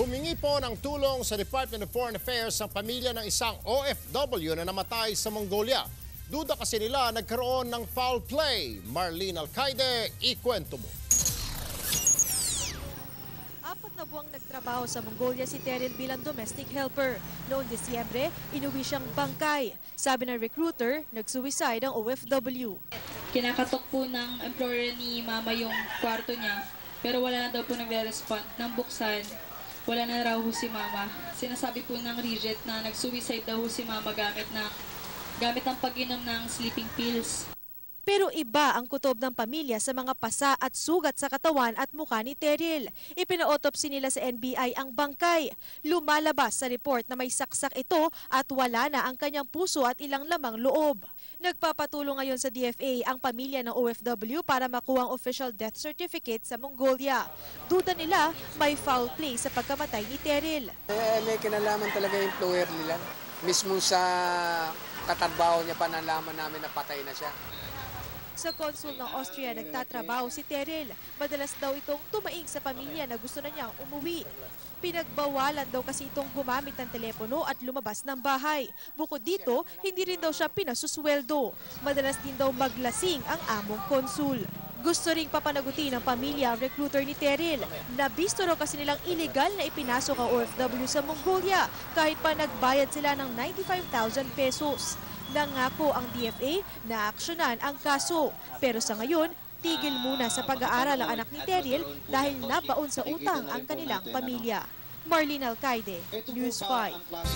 Humingi po ng tulong sa Department of Foreign Affairs ang pamilya ng isang OFW na namatay sa Mongolia. Duda kasi nila nagkaroon ng foul play. Marlene Alcaide, ikwento mo. Apat na buwang nagtrabaho sa Mongolia si Terrell bilang domestic helper. Noong Disyembre, inuwi siyang bangkay. Sabi ng recruiter, nag-suicide ang OFW. kinakatok po ng employer ni mama yung kwarto niya. Pero wala na daw po nagre-respond. Nang buksan, wala na raw ho si mama. Sinasabi po ng Regent na nag-suicide daw ho si mama gamit ng gamit ang pag-inom ng sleeping pills. Pero iba ang kutob ng pamilya sa mga pasa at sugat sa katawan at mukha ni Terrell. Ipina-autopsy nila sa NBI ang bangkay. Lumalabas sa report na may saksak ito at wala na ang kanyang puso at ilang lamang loob. Nagpapatulong ngayon sa DFA ang pamilya ng OFW para makuha ang official death certificate sa Mongolia. Duda nila may foul play sa pagkamatay ni Terrell. Eh, may kinalaman talaga yung employer nila. Mismo sa katrabaho niya pa nalaman namin na patay na siya. Sa konsul ng Austria nagtatrabaho si Terrell. Madalas daw itong tumaing sa pamilya na gusto na niyang umuwi. Pinagbawalan daw kasi itong gumamit ng telepono at lumabas ng bahay. Bukod dito, hindi rin daw siya pinasusweldo. Madalas din daw maglasing ang among konsul. Gusto ring papanagutin ng pamilya ang recruiter ni Terrell. Nabisto raw kasi nilang illegal na ipinasok ang OFW sa Mongolia kahit pa nagbayad sila ng 95,000 pesos. Nangako ang DFA na aksyonan ang kaso. Pero sa ngayon, tigil muna sa pag-aaral ang anak ni Terrell dahil nabaon sa utang ang kanilang pamilya. Marlene Alcaide, News 5.